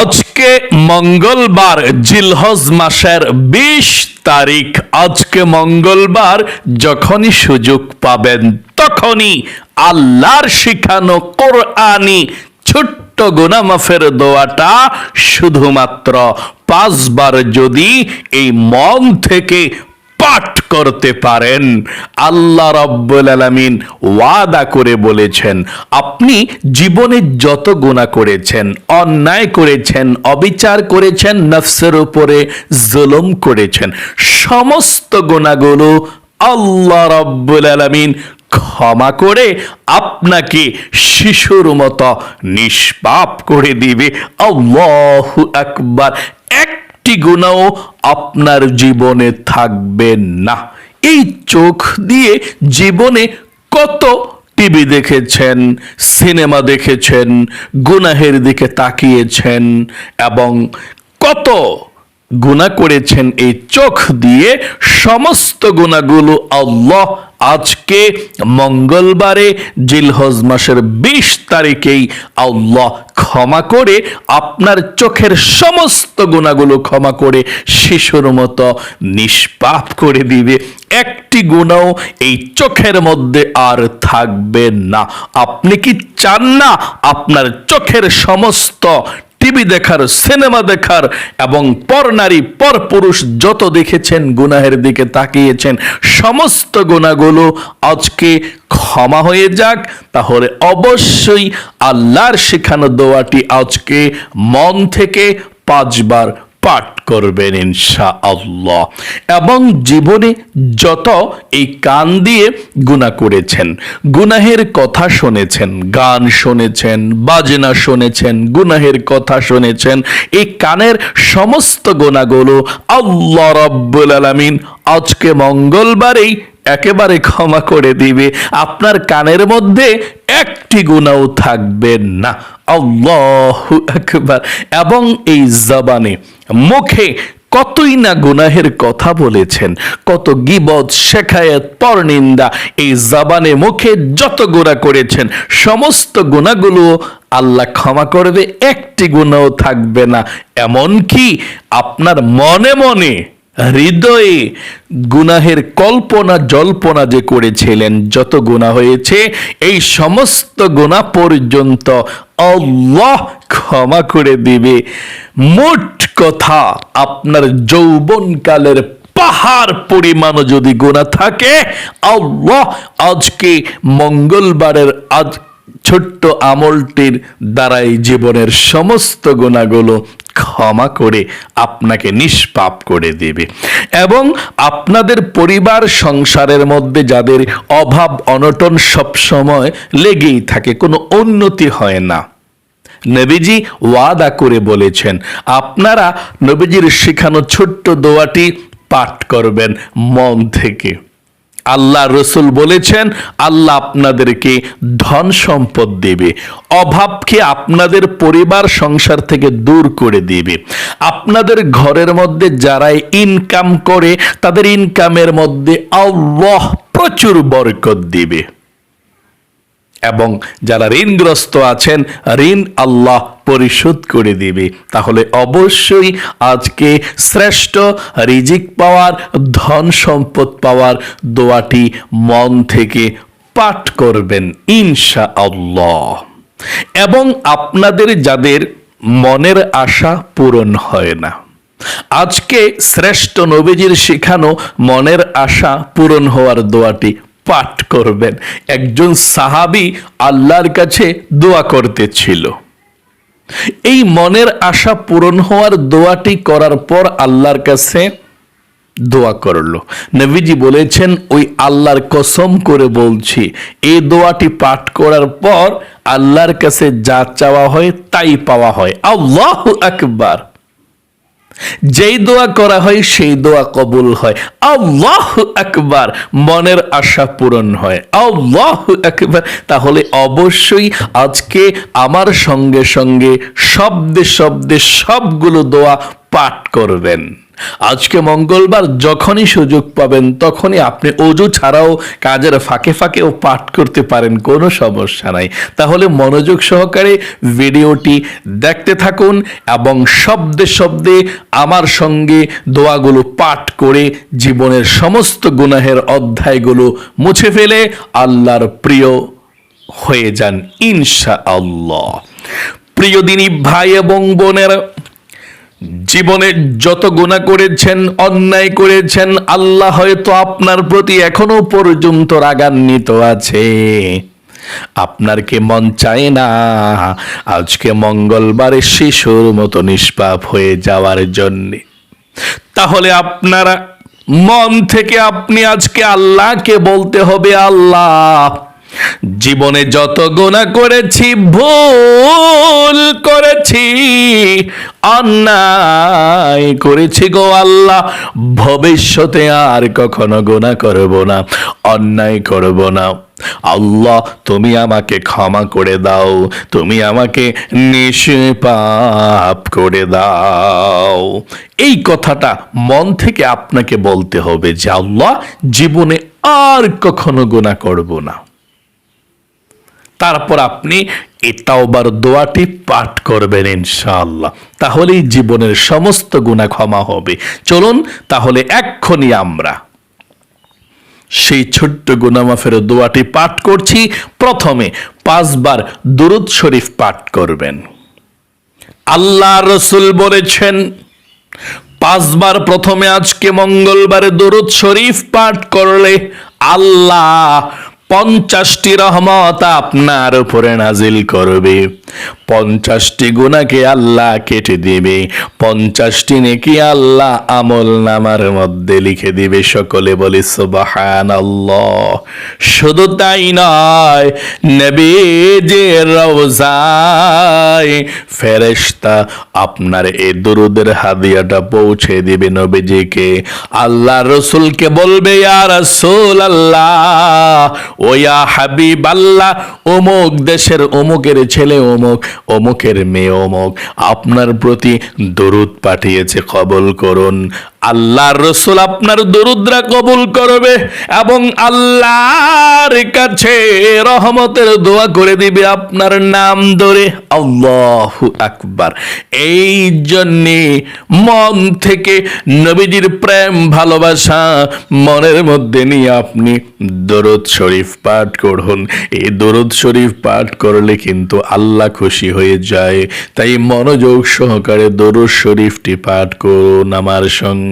আজকে মঙ্গলবার জিলহজ মাসের বিশ তারিখ। আজকে মঙ্গলবার, যখনই সুযোগ পাবেন তখনই আল্লাহর শিখানো কোরআনি ছোট্ট গুনামাফের দোয়াটা শুধুমাত্র পাঁচবার যদি এই মন থেকে পাঠ করতে পারেন। আল্লাহ রব্বুল আলামিন ওয়াদা করে বলেছেন, আপনি জীবনে যত গুণা করেছেন, অন্যায় করেছেন, অবিচার করেছেন, নফসের উপরে জুলুম করেছেন, সমস্ত গুণাগুলো আল্লাহ রব্বুল আলামিন ক্ষমা করে আপনাকে শিশুর মতো নিষ্পাপ করে দিবে। আল্লাহু আকবার। একটি গুণাও আপনার জীবনে থাকবে না। এই চোখ দিয়ে জীবনে কত টিভি দেখেছেন, সিনেমা দেখেছেন, গুনাহের দিকে তাকিয়েছেন এবং কত গুণা করেছেন, এই চোখ দিয়ে সমস্ত গুণাগুলো আল্লাহ আজকে মঙ্গলবারে জিলহজ মাসের বিশ তারিখেই আল্লাহ ক্ষমা করে আপনার চোখের সমস্ত গুণাগুলো ক্ষমা করে শিশুর মতো নিষ্পাপ করে দিবে। একটি গুণাও এই চোখের মধ্যে আর থাকবে না। আপনি কি চান না আপনার চোখের সমস্ত টিভি দেখার, সিনেমা দেখার এবং পর নারী, পর পুরুষ যত দেখেছেন গুনাহের দিকে তাকিয়েছেন, সমস্ত গুণাগুলো আজকে ক্ষমা হয়ে যাক। তাহলে অবশ্যই আল্লাহর শেখানো দোয়াটি আজকে মন থেকে পাঁচবার পাঠ করবেন ইনশা আল্লাহ এবং জীবনে যত এই কান দিয়ে গুণা করেছেন, গুনাহের কথা শুনেছেন, গান শুনেছেন, বাজনা শুনেছেন, গুনাহের কথা শুনেছেন, এই কানের সমস্ত গুণাগুলো আল্লাহ রব্বুল আলামিন আজকে মঙ্গলবারেই একেবারে ক্ষমা করে দিবে। আপনার কানের মধ্যে একটি গুণাও থাকবে না। আল্লাহ একবার এবং এই জবানে মুখে কতই না গুনাহের কথা বলেছেন, কত গিবদ শেখায়ত, পরনিন্দা, এই জাবানে মুখে যত গুণা করেছেন, সমস্ত গুণাগুলো আল্লাহ ক্ষমা করবে, একটি গুণাও থাকবে না। এমন কি আপনার মনে মনে হৃদয়ে গুনাহের কল্পনা, জল্পনা যে করেছিলেন, যত গুণা হয়েছে, এই সমস্ত গুণা পর্যন্ত আল্লাহ ক্ষমা করে দিবে। মোট কথা, আপনার যৌবনকালের পাহাড় পরিমাণ যদি গোনা থাকে, আল্লাহ আজকে মঙ্গলবারের আজ ছোট্ট আমলটির দ্বারাই জীবনের সমস্ত গুণাগুলো ক্ষমা করে আপনাকে নিষ্পাপ করে দেবে। এবং আপনাদের পরিবার সংসারের মধ্যে যাদের অভাব, অনটন সবসময় লেগেই থাকে, কোনো উন্নতি হয় না। নবীজি ওয়াদা করে বলেছেন, আপনারা নবীজির শেখানো ছোট্ট দোয়াটি পাঠ করবেন মন থেকে। আল্লাহ রসুল বলেছেন, আল্লাহ আপনাদেরকে ধন সম্পদ দেবে অভাবকে আপনাদের পরিবার সংসার থেকে দূর করে দেবে। আপনাদের ঘরের মধ্যে যারাই ইনকাম করে, তাদের ইনকামের মধ্যে আল্লাহ প্রচুর বরকত দিবে। এবং যারা ঋণগ্রস্ত আছেন, ঋণ আল্লাহ পরিশোধ করে দিবে। তাহলে অবশ্যই আজকে শ্রেষ্ঠ রিজিক পাওয়ার, ধন সম্পদ পাওয়ার দোয়াটি মন থেকে পাঠ করবেন ইনশা আল্লাহ এবং আপনাদের যাদের মনের আশা পূরণ হয় না, আজকে শ্রেষ্ঠ নবীজির শেখানো মনের আশা পূরণ হওয়ার দোয়াটি পাঠ করবেন। একজন সাহাবি আল্লাহর কাছে দোয়া করতেছিল। এই মনের আশা পূরণ হওয়ার দোয়াটি করার পর আল্লাহর কাছে দোয়া করল। নবীজি বলেছেন, ওই আল্লাহর কসম করে বলছি, এই দোয়াটি পাঠ করার পর আল্লাহর কাছে যা চাওয়া হয় তাই পাওয়া হয়। আল্লাহ আকবার। যেই দোয়া করা হয়, সেই দোয়া কবুল হয়। আল্লাহ একবার মনের আশা পূরণ হয়। আল্লাহ একবার তাহলে অবশ্যই আজকে আমার সঙ্গে সঙ্গে শব্দে শব্দে সবগুলো দোয়া পাঠ করবেন। আজকে মঙ্গলবার যখনই সুযোগ পাবেন তখনই আপনি অজু ছাড়াও কাজের ফাঁকে ফাঁকেও পাঠ করতে পারেন, কোনো সমস্যা নাই। তাহলে মনোযোগ সহকারে ভিডিওটি দেখতে থাকুন এবং শব্দে শব্দে আমার সঙ্গে দোয়াগুলো পাঠ করে জীবনের সমস্ত গুনাহের অধ্যায়গুলো মুছে ফেলে আল্লাহর প্রিয় হয়ে যান ইনশা আল্লাহ প্রিয় দিনী ভাই এবং বোনেরা জীবনে যত গুণা করেছেন, অন্যায় করেছেন, আল্লাহ হয়তো আপনার প্রতি এখনও পর্যন্ত রাগান্বিত আছে। আপনার কি মন চায় না? আজকে মঙ্গলবারে শিশুর মতো নিষ্পাপ হয়ে যাওয়ার জন্যে। তাহলে আপনারা মন থেকে আপনি আজকে আল্লাহকে বলতে হবে, আল্লাহ জীবনে যত গোনা করেছি, ভুল করেছি, অন্যায় করেছি গো আল্লাহ, ভবিষ্যতে আর কখনো গোনা করব না, অন্যায় করব না। আল্লাহ, তুমি আমাকে ক্ষমা করে দাও, তুমি আমাকে নিষ্পাপ করে দাও। এই কথাটা মন থেকে আপনাকে বলতে হবে যে আল্লাহ, জীবনে আর কখনো গোনা করব না। তারপর আপনি এই দোয়াটি পাঠ করবেন ইনশাআল্লাহ। তাহলেই জীবনের সমস্ত গুণা ক্ষমা হবে। চলুন, তাহলে আমরা সেই ছোট্ট গুনামাফের দোয়াটি পাঠ করছি। প্রথমে পাঁচবার দুরুদ শরীফ পাঠ করবেন। আল্লাহ রসুল বলেছেন, পাঁচবার প্রথমে আজকে মঙ্গলবারে দরুদ শরীফ পাঠ করলে আল্লাহ পঞ্চাশটি রহমত আপনার উপরে নাজিল করবে। পঞ্চাশটি গুণাকে আল্লাহ কেটে দিবে, পঞ্চাশটি নেকি আল্লাহ আমল নামার মধ্যে লিখে দিবে। সকলে বলি সুবাহান শুধু তাই নয় নবী যে রওজায় ফেরেশতা আপনার এই দুরুদের হাদিয়াটা পৌঁছে দিবে নবীজিকে। আল্লাহ রসুলকে বলবে, ইয়া রাসূল আল্লাহ ও ইয়া হাবিব আল্লাহ অমুক দেশের অমুকের ছেলে অমুক অমুকের মেয়ে অমুক আপনার প্রতি দরুদ পাঠিয়েছে কবল করুন। আল্লাহর রসুল আপনার দরুদ্রা কবুল করবে এবং আল্লাহর কাছে রহমতের দোয়া করে দিবে আপনার নাম ধরে। আল্লাহ আকবার। এই জন্যে মন থেকে নবীজির প্রেম, ভালোবাসা মনের মধ্যে নিয়ে আপনি দরুদ শরীফ পাঠ করুন। এই দরুদ শরীফ পাঠ করলে কিন্তু আল্লাহ খুশি হয়ে যায়। তাই মনোযোগ সহকারে দরুদ শরীফটি পাঠ করুন আমার সঙ্গে।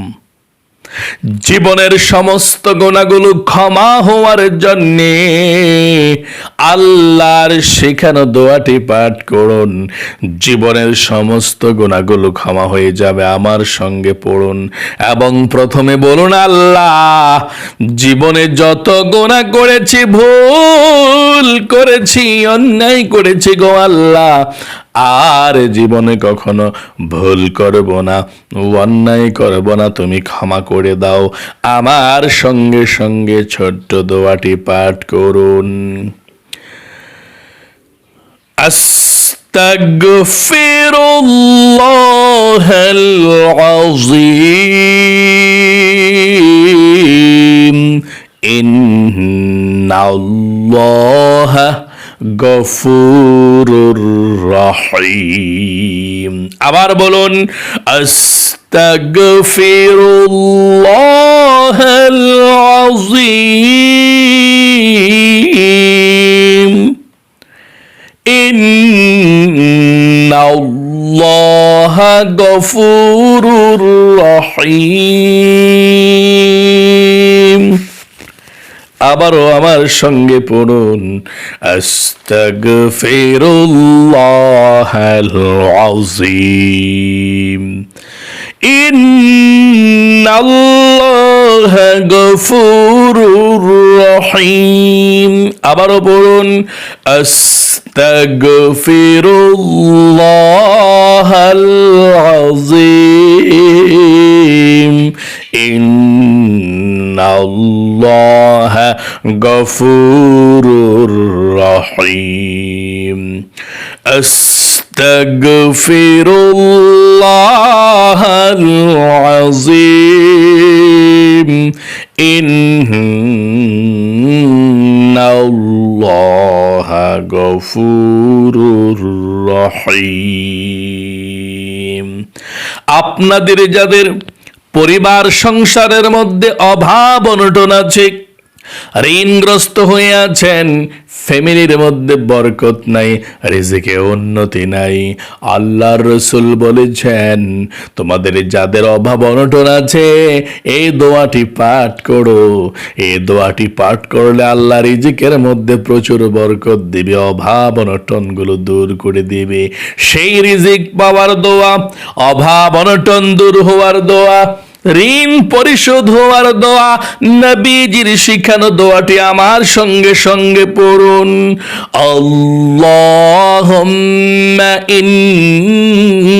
জীবনের সমস্ত গোনাগুলো ক্ষমা হওয়ার জন্যে আল্লাহর শেখানো দোয়াটি পাঠ করুন। জীবনের সমস্ত গোনাগুলো ক্ষমা হয়ে যাবে আমার সঙ্গে পড়ুন। এবং প্রথমে বলুন, আল্লাহ, জীবনে যত গোনা করেছি, ভুল করেছি, অন্যায় করেছি গো আল্লাহ আর জীবনে কখনো ভুল করব না অন্যায় করব না তুমি ক্ষমা করে দাও আমার সঙ্গে সঙ্গে ছোট্ট দোয়াটি পাঠ করুন أستغفر الله العظيم إن الله غفور الرحيم আবার বলুন استغفر الله العظيم ان الله غفور الرحيم আবারও আমার সঙ্গে পড়ুন। আস্তাগফিরুল্লাহাল আযীম। ইন্নাল্লাহা গফুরুর রহিম। আবারও পড়ুন। আস্তাগফিরুল্লাহাল আযীম। ইন্নাল্লাহা গফুরুর রহিম أستغفر الله العظيم إن الله غفور রহিম আপনাদের যাদের পরিবার সংসারের মধ্যে অভাব অনটন আছে ঋণগ্রস্ত হয়ে আছেন। ফ্যামিলির মধ্যে বরকত নাই, রিজিকে উন্নতি নাই। আল্লাহর রসুল বলেছেন, তোমাদের যাদের অভাব অনটন আছে এই দোয়াটি পাঠ করো। এই দোয়াটি পাঠ করলে আল্লাহ রিজিকের মধ্যে প্রচুর বরকত দিবে, অভাব অনটনগুলো দূর করে দিবে। সেই রিজিক পাওয়ার দোয়া, অভাব অনটন দূর হওয়ার দোয়া ঋণ পরিশোধ হওয়ার দোয়া নবীজির শিখানো দোয়াটি আমার সঙ্গে সঙ্গে পড়ুন আল্লাহুম্মা ইন্নী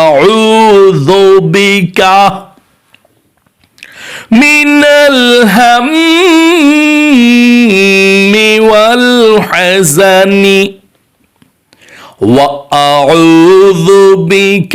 আউযু বিকা মিনাল হাম্মি ওয়াল হাজানি وأعوذ بك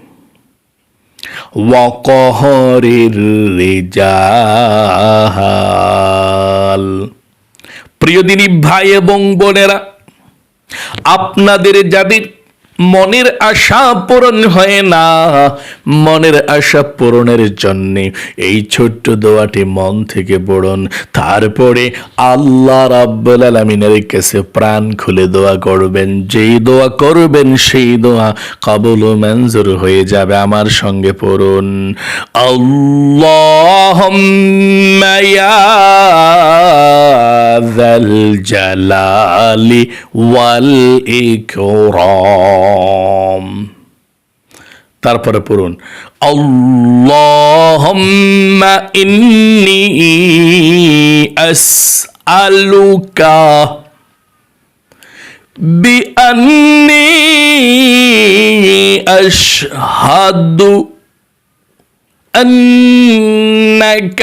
ওয়াকহরের রেজাল প্রিয় দিনী ভাই এবং বোনেরা আপনাদের যাদের মনের আশা পূরণ হয় না। মনের আশা পূরণের জন্য এই ছোট্ট দোয়াটি মন থেকে পড়ুন। তারপরে আল্লাহ রাব্বুল আলামিনের কাছে প্রাণ খুলে দোয়া করবেন। যেই দোয়া করবেন সেই দোয়া কবল মঞ্জুর হয়ে যাবে আমার সঙ্গে পড়ুন। আল্লাহুম্মা ইয়া যাল জালালি ওয়াল ইকরাম তারপরে পড়ুন আল্লাহুম্মা ইন্নী আসআলুকা بأني أشهد أنك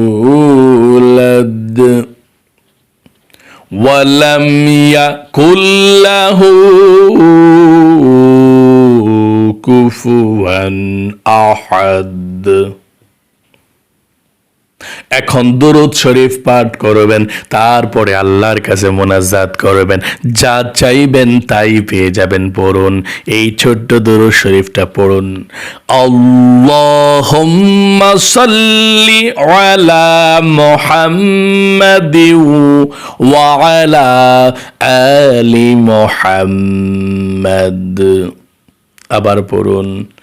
ولم يكن له كفوا أحد. এখন দুরুদ শরীফ পাঠ করবেন, তারপরে আল্লাহর কাছে মোনাজাত করবেন। যা চাইবেন তাই পেয়ে যাবেন পড়ুন। এই ছোট্ট দুরুদ শরীফটা পড়ুন। আল্লাহুম্মা সাল্লি আলা মুহাম্মাদি ওয়া আলা আলি মুহাম্মাদ। আবার পড়ুন।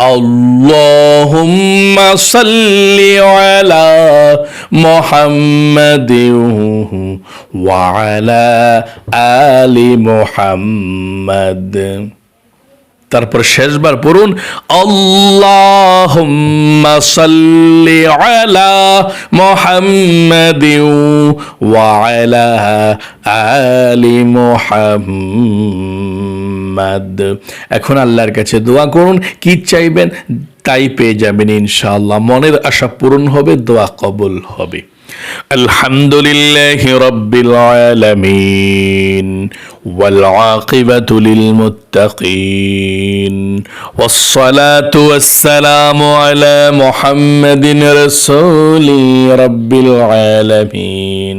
اللهم صل على محمد وعلى آل محمد তারপর শেষবার পড়ুন আল্লাহুম্মা সাল্লি আলা মুহাম্মাদিন ওয়া আলা আলি মুহাম্মাদ এখন আল্লাহর কাছে দোয়া করুন কি চাইবেন তাই পেয়ে যাবেন ইনশাআল্লাহ মনের আশা পূরণ হবে দোয়া কবুল হবে الحمد لله رب العالمين والعاقبة للمتقين والصلاة والسلام على محمد رسول رب العالمين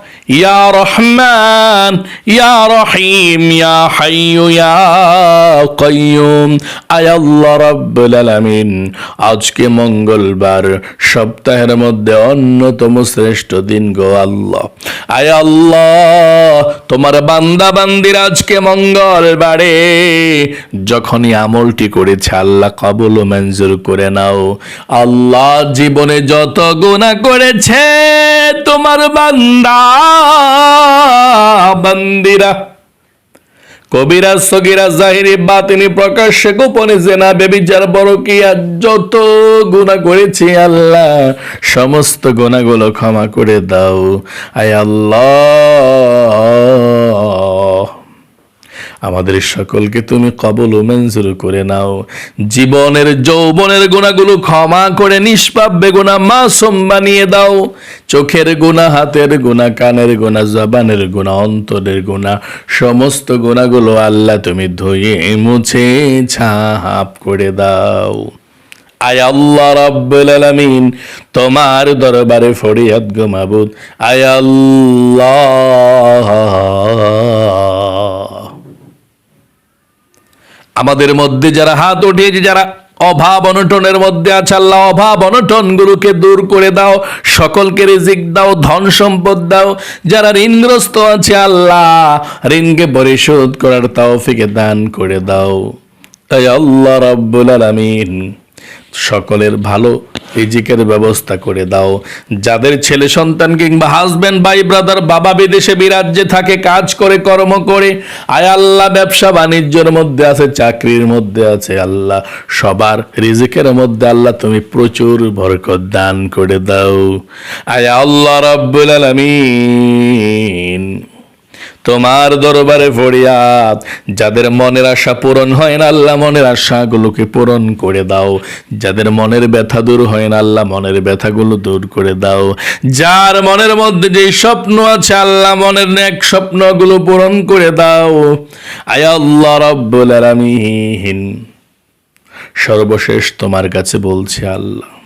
ইয়া রহমান, ইয়া রহিম, ইয়া হাইয়ু, ইয়া কয়ুম আয়াল্লা রব্বুল আলামিন, আজকে মঙ্গলবার, সপ্তাহের মধ্যে অন্যতম শ্রেষ্ঠ দিন গো আল্লাহ। আয় আল্লাহ, তোমার বান্দা বান্দির আজকে মঙ্গলবারে, যখনই আমলটি করেছে আল্লাহ কবল মঞ্জুর করে নাও। আল্লাহ জীবনে যত গুণা করেছে, তোমার বান্দা বান্দিরা কবিরা, সগিরা, জাহিরি, বাতিনি, প্রকাশ্যে, গোপনে, জেনা, বেবিচার বড় কি যত গুণা করেছি আল্লাহ, সমস্ত গুণাগুলো ক্ষমা করে দাও। আয় আল্লাহ। আমাদের সকলকে তুমি কবল মঞ্জুর করে নাও। জীবনের যৌবনের গুণাগুলো ক্ষমা করে নিষ্পাপ বেগুনা মাসুম বানিয়ে দাও। চোখের গুণা, হাতের গুণা, কানের গুণা, জবানের গুণা, অন্তরের গুণা, সমস্ত গুণাগুলো আল্লাহ তুমি ধুয়ে মুছে ছাপ করে দাও। আয় আল্লাহ রাব্বুল আলামিন, তোমার দরবারে ফরিয়াদ গো মাবুদ আয় আল্লাহ। আমাদের মধ্যে যারা হাত উঠিয়েছে, যারা অভাব অনটনের মধ্যে আছে, আল্লাহ অভাব অনটন গুরুকে দূর করে দাও, সকলকে রিজিক দাও, ধন সম্পদ দাও। যারা ঋণগ্রস্ত আছে, আল্লাহ ঋণকে পরিশোধ করার তাও ফিকে দান করে দাও। তাই আল্লাহ রাব্বুল আলামিন সকলের ভালো রিজিকের ব্যবস্থা করে দাও। যাদের ছেলে সন্তান কিংবা হাজব্যান্ড ভাই ব্রাদার বাবা বিদেশে বিরাজ্যে থাকে, কাজ করে, কর্ম করে, আয় আল্লাহ, ব্যবসা বাণিজ্যের মধ্যে আছে, চাকরির মধ্যে আছে, আল্লাহ সবার রিজিকের মধ্যে আল্লাহ তুমি প্রচুর বরকত দান করে দাও। আয় আল্লাহ রাব্বুল আলামিন। তোমার দরবারে ফরিয়াদ। যাদের মনের আশা পূরণ হয় না, আল্লাহ মনের আশাগুলোকে পূরণ করে দাও। যাদের মনের ব্যথা দূর হয় না, আল্লাহ মনের ব্যথাগুলো দূর করে দাও। যার মনের মধ্যে যে স্বপ্ন আছে, আল্লাহ মনের এক স্বপ্নগুলো পূরণ করে দাও। আয় আল্লাহ রব্বুল আলামিন। সর্বশেষ তোমার কাছে বলছে আল্লাহ।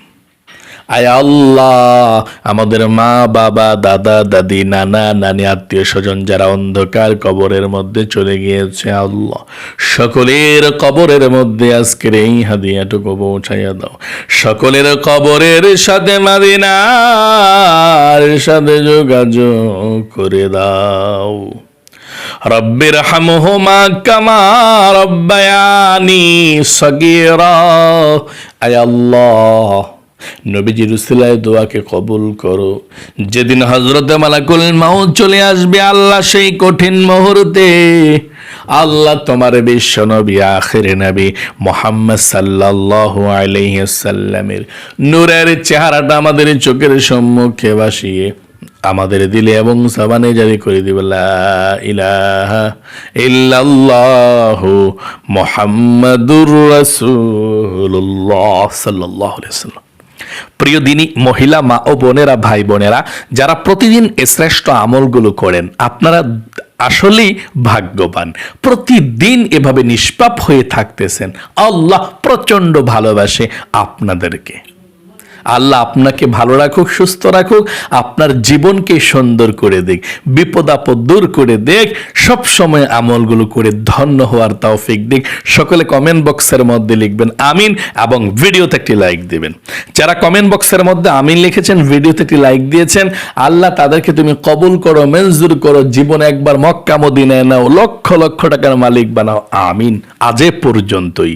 আয় আল্লাহ, আমাদের মা, বাবা, দাদা, দাদি, নানা, নানি, আত্মীয় স্বজন যারা অন্ধকার কবরের মধ্যে চলে গিয়েছে, আল্লাহ। সকলের কবরের মধ্যে আজকের এই হাদিয়াটুকু পৌঁছাইয়া দাও। সকলের কবরের সাথে মাদিনার সাথে যোগাযোগ করে দাও। রব্বির হামহুমা কামা রব্বায়ানি সগীরা। আয় আল্লাহ। নবীজির উসিলায় দোয়াকে কবুল করো। যেদিন হজরত মালাকুল মাও চলে আসবে, আল্লাহ সেই কঠিন মুহূর্তে আল্লাহ তোমার বিশ্ব নবী, আখের নবী মোহাম্মদ সাল্লাল্লাহু আলাইহি সাল্লামের নূরের চেহারাটা আমাদের চোখের সম্মুখে বাসিয়ে আমাদের দিলে এবং সাবানে জারি করে দিবে মুহাম্মাদুর আলাইহি ওয়াসাল্লাম। প্রিয় দিনী, মহিলা মা ও বোনেরা, ভাই বোনেরা, যারা প্রতিদিন এ শ্রেষ্ঠ আমলগুলো করেন, আপনারা আসলেই ভাগ্যবান। প্রতিদিন এভাবে নিষ্পাপ হয়ে থাকতেছেন। আল্লাহ প্রচণ্ড ভালোবাসে আপনাদেরকে। আল্লাহ আপনাকে ভালো রাখুক, সুস্থ রাখুক, আপনার জীবনকে সুন্দর করে দিক, বিপদ আপদ দূর করে দেখ সব সময় আমলগুলো করে ধন্য হওয়ার তৌফিক দিক। সকলে কমেন্ট বক্সের মধ্যে লিখবেন আমিন এবং ভিডিওতে একটি লাইক দিবেন। যারা কমেন্ট বক্সের মধ্যে আমিন লিখেছেন, ভিডিওতে একটি লাইক দিয়েছেন, আল্লাহ তাদেরকে তুমি কবুল করো, মঞ্জুর করো, জীবনে একবার মক্কা, মদিনায় নাও, লক্ষ লক্ষ টাকার মালিক বানাও, আমিন। আজে পর্যন্তই।